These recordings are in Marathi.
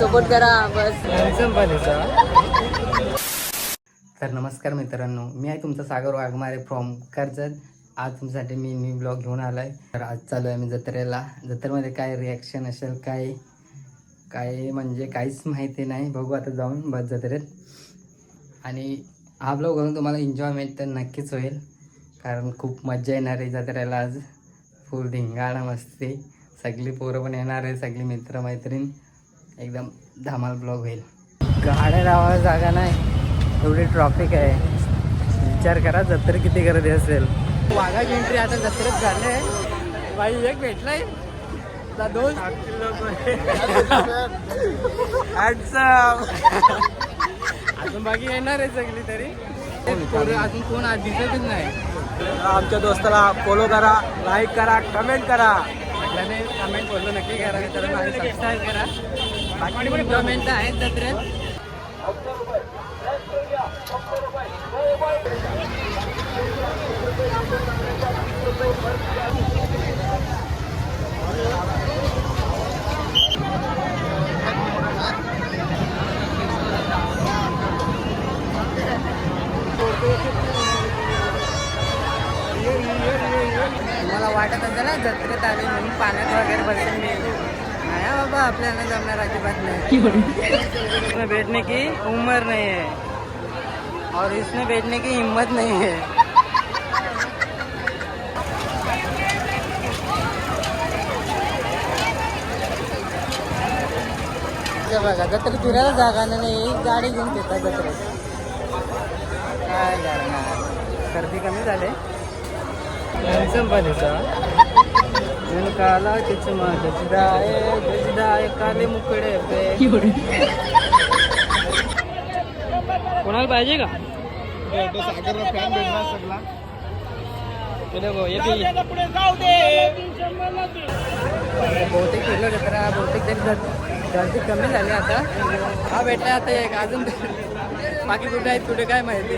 सपोर्ट करा बस तर नमस्कार मित्रांनो मी आहे तुमचा सागर वाघमारे फ्रॉम कर्जत. आज तुमच्यासाठी मी न्यू ब्लॉग घेऊन आलो आहे तर आज चालू आहे मी जत्रेला. जत्रेमध्ये काय रिॲक्शन असेल काय काय म्हणजे काहीच माहिती नाही. बघू आता जाऊन बस जत्रेत. आणि हा ब्लॉग करून तुम्हाला एन्जॉयमेंट तर नक्कीच होईल. कारण खूप मजा येणार आहे जत्रेला आज. फुल धिंगाणा मस्ती. सगळी पोरं पण येणार आहे सगळी मित्रमैत्रीण. एकदम धमाल ब्लॉग होईल. गाड्या लावायला जागा नाही. एवढी ट्रॉफिक आहे. विचार करा जत्रे किती गर्दी असेल. वाघा एंट्री आता जत्रेत झाले बाई एक भेटलाय. दोन. अजून बाकी येणार आहे सगळी तरी. अजून कोण आज दिसतच नाही. आमच्या दोस्ताला फॉलो करा लाईक करा कमेंट करा. आपल्याने कमेंट बोललो नक्की करा सबस्क्राईब करा. बाकी एन्जॉयमेंट आहेत जत्रेत मला वाटत असेल ना जत्रेत आले म्हणून पाण्यात वगैरे बसून मी नाही बाबा आपल्याला जमणार अजिबात नाही. बैठने की उम्र नहीं है। और इसमें बैठने की हिम्मत नहीं है। बघा जत्रेत फिरायला जागा नाही गाडी घेऊन घेतात जत्रेत. काय करणार गर्दी कमी झाले. काला चिचमा जजदाय जजदाय काले मुकडे पे कोणाला पाहिजे का सागरला फॅन भेटणार सगळा. बहुतेक फिरलो जत्रा बहुतेक तरी गर्दी कमी झाली आता हा भेटला आता एक अजून बाकी कुठे आहेत कुठे काय माहिती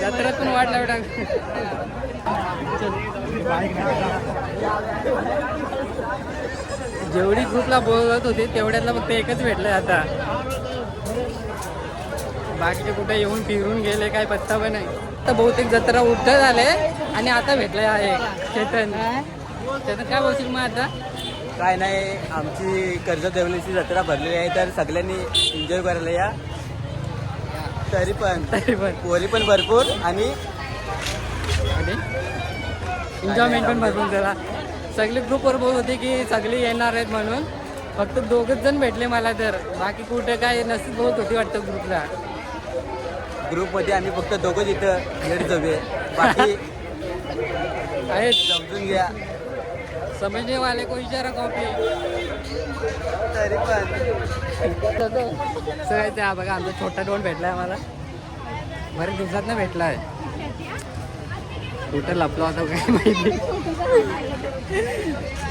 जत्रेतून वाट लावडा जेवढी ग्रुपला बोलत होती तेवढ्यातला फक्त एकच भेटलंय आता. बाकीचे कुठे येऊन फिरून गेले काय पत्ता पण नाही. आता बहुतेक जत्रा उठत झाले आणि आता भेटलंय आहे चेतन. चेतन काय बोलशील मग आता? काय नाही आमची कर्जत देवलीची जत्रा भरलेली आहे तर सगळ्यांनी एन्जॉय करायला या. तरी पण तरी पण. पोरी पण भरपूर आणि एन्जॉयमेंट पण भरपूर झाला. सगळे ग्रुपवर बोलत होते की सगळे येणार आहेत म्हणून. फक्त दोघच जण भेटले मला तर. बाकी कुठे काय नसत बोलत होती वाटतं ग्रुपला ग्रुपमध्ये आम्ही फक्त दोघंच इथं लेट जाऊया. बाकी आहेत. समजून घ्या. समजणे वाले को इशारा कॉपी. तरी पण सगळं ते हा बघा आमचा छोटा डोन भेटलाय आम्हाला. बरेच दिवसात ना भेटलाय. कुठं लपलो होता काय माहिती.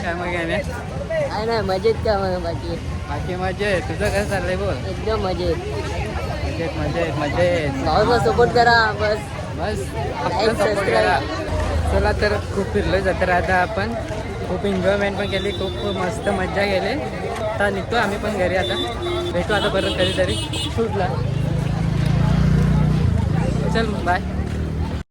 काय मग आहे काय नाही मजेत का मग बाकी? बाकी मजा आहे तुझं कसं चाललंय बोल. एकदम मजेत. मजेत मजेत मजेत. भाऊला सपोर्ट करा बस. बस सपोर्ट. करा. चला तर खूप फिरलो जत्रा आता आपण. खूप एन्जॉयमेंट पण केली खूप मस्त मजा केली. आता निघतो आम्ही पण घरी आता. भेटू आता परत कधीतरी. शूटला. चल बाय